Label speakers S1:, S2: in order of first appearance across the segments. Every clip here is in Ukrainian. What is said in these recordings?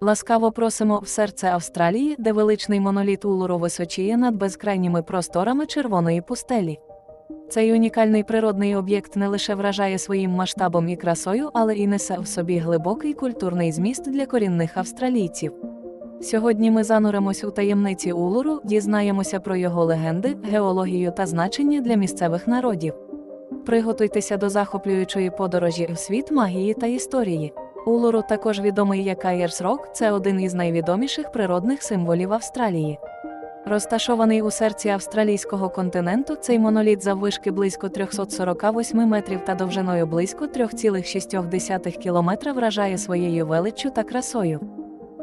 S1: Ласкаво просимо в серце Австралії, де величний моноліт Улуру височіє над безкрайніми просторами червоної пустелі. Цей унікальний природний об'єкт не лише вражає своїм масштабом і красою, але і несе в собі глибокий культурний зміст для корінних австралійців. Сьогодні ми зануримось у таємниці Улуру, дізнаємося про його легенди, геологію та значення для місцевих народів. Приготуйтеся до захоплюючої подорожі в світ магії та історії. Улуру також відомий як Айерс Рок, це один із найвідоміших природних символів Австралії. Розташований у серці австралійського континенту, цей моноліт заввишки близько 348 метрів та довжиною близько 3,6 кілометра вражає своєю величчю та красою.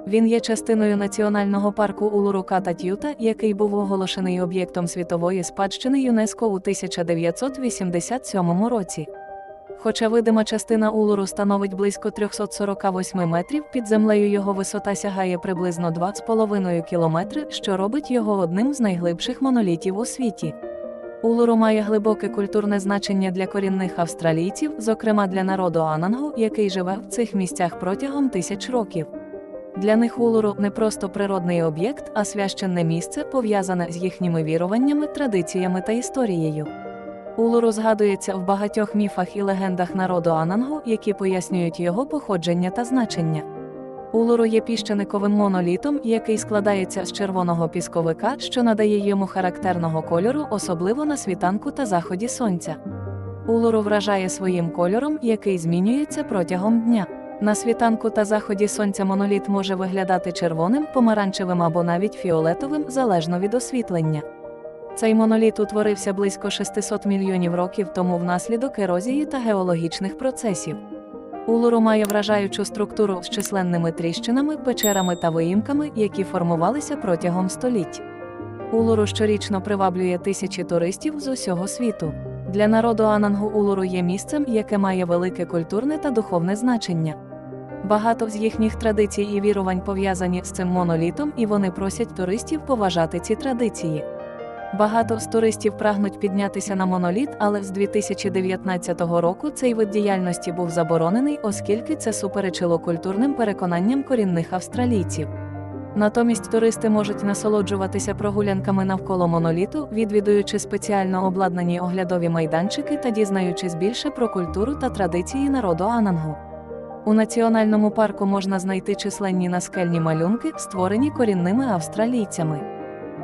S1: Він є частиною національного парку Улурука та який був оголошений об'єктом світової спадщини ЮНЕСКО у 1987 році. Хоча видима частина Улуру становить близько 348 метрів, під землею його висота сягає приблизно 2,5 кілометри, що робить його одним з найглибших монолітів у світі. Улуру має глибоке культурне значення для корінних австралійців, зокрема для народу Анангу, який живе в цих місцях протягом тисяч років. Для них Улуру не просто природний об'єкт, а священне місце, пов'язане з їхніми віруваннями, традиціями та історією. Улуру згадується в багатьох міфах і легендах народу Анангу, які пояснюють його походження та значення. Улуру є піщаниковим монолітом, який складається з червоного пісковика, що надає йому характерного кольору, особливо на світанку та заході сонця. Улуру вражає своїм кольором, який змінюється протягом дня. На світанку та заході сонця моноліт може виглядати червоним, помаранчевим або навіть фіолетовим, залежно від освітлення. Цей моноліт утворився близько 600 мільйонів років тому внаслідок ерозії та геологічних процесів. Улуру має вражаючу структуру з численними тріщинами, печерами та виїмками, які формувалися протягом століть. Улуру щорічно приваблює тисячі туристів з усього світу. Для народу Анангу Улуру є місцем, яке має велике культурне та духовне значення. Багато з їхніх традицій і вірувань пов'язані з цим монолітом, і вони просять туристів поважати ці традиції. Багато з туристів прагнуть піднятися на моноліт, але з 2019 року цей вид діяльності був заборонений, оскільки це суперечило культурним переконанням корінних австралійців. Натомість туристи можуть насолоджуватися прогулянками навколо моноліту, відвідуючи спеціально обладнані оглядові майданчики та дізнаючись більше про культуру та традиції народу Анангу. У національному парку можна знайти численні наскельні малюнки, створені корінними австралійцями.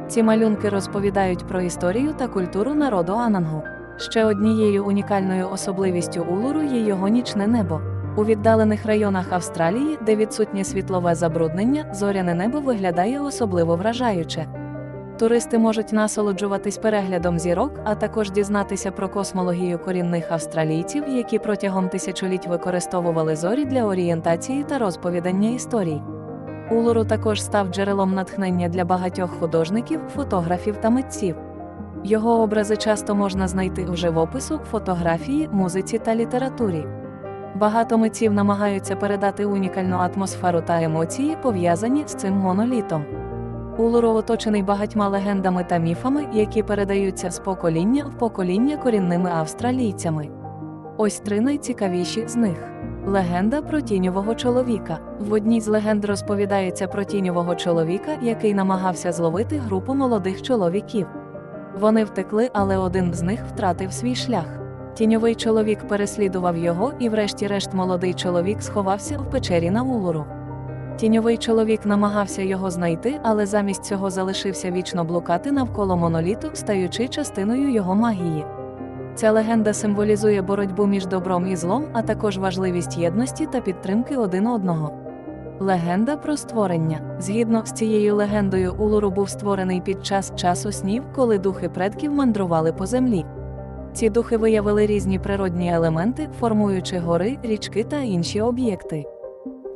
S1: Ці малюнки розповідають про історію та культуру народу Анангу. Ще однією унікальною особливістю Улуру є його нічне небо. У віддалених районах Австралії, де відсутнє світлове забруднення, зоряне небо виглядає особливо вражаюче. Туристи можуть насолоджуватись переглядом зірок, а також дізнатися про космологію корінних австралійців, які протягом тисячоліть використовували зорі для орієнтації та розповідання історій. Улуру також став джерелом натхнення для багатьох художників, фотографів та митців. Його образи часто можна знайти в живопису, фотографії, музиці та літературі. Багато митців намагаються передати унікальну атмосферу та емоції, пов'язані з цим монолітом. Улуру оточений багатьма легендами та міфами, які передаються з покоління в покоління корінними австралійцями. Ось три найцікавіші з них. Легенда про тіньового чоловіка. В одній з легенд розповідається про тіньового чоловіка, який намагався зловити групу молодих чоловіків. Вони втекли, але один з них втратив свій шлях. Тіньовий чоловік переслідував його, і, врешті-решт, молодий чоловік сховався в печері на Улуру. Тіньовий чоловік намагався його знайти, але замість цього залишився вічно блукати навколо моноліту, стаючи частиною його магії. Ця легенда символізує боротьбу між добром і злом, а також важливість єдності та підтримки один одного. Легенда про створення. Згідно з цією легендою, Улуру був створений під час часу снів, коли духи предків мандрували по землі. Ці духи виявили різні природні елементи, формуючи гори, річки та інші об'єкти.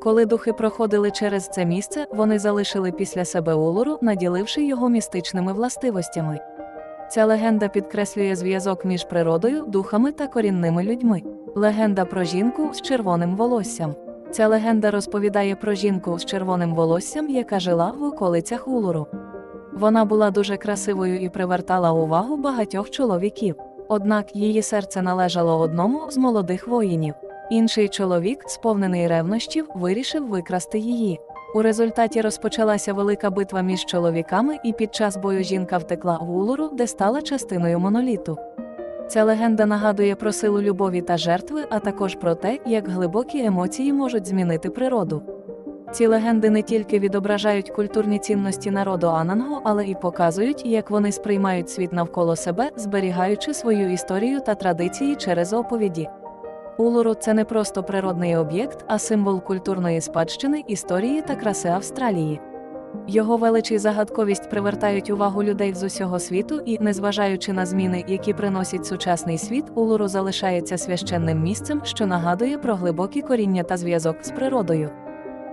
S1: Коли духи проходили через це місце, вони залишили після себе Улуру, наділивши його містичними властивостями. Ця легенда підкреслює зв'язок між природою, духами та корінними людьми. Легенда про жінку з червоним волоссям. Ця легенда розповідає про жінку з червоним волоссям, яка жила в околицях Улуру. Вона була дуже красивою і привертала увагу багатьох чоловіків. Однак її серце належало одному з молодих воїнів. Інший чоловік, сповнений ревнощів, вирішив викрасти її. У результаті розпочалася велика битва між чоловіками, і під час бою жінка втекла в Улуру, де стала частиною моноліту. Ця легенда нагадує про силу любові та жертви, а також про те, як глибокі емоції можуть змінити природу. Ці легенди не тільки відображають культурні цінності народу Ананго, але і показують, як вони сприймають світ навколо себе, зберігаючи свою історію та традиції через оповіді. Улуру це не просто природний об'єкт, а символ культурної спадщини, історії та краси Австралії. Його велич і загадковість привертають увагу людей з усього світу, і, незважаючи на зміни, які приносить сучасний світ, Улуру залишається священним місцем, що нагадує про глибокі коріння та зв'язок з природою.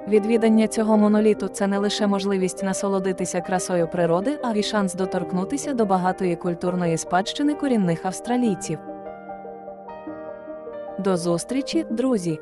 S1: Відвідання цього моноліту це не лише можливість насолодитися красою природи, а й шанс доторкнутися до багатої культурної спадщини корінних австралійців. До зустрічі, друзі!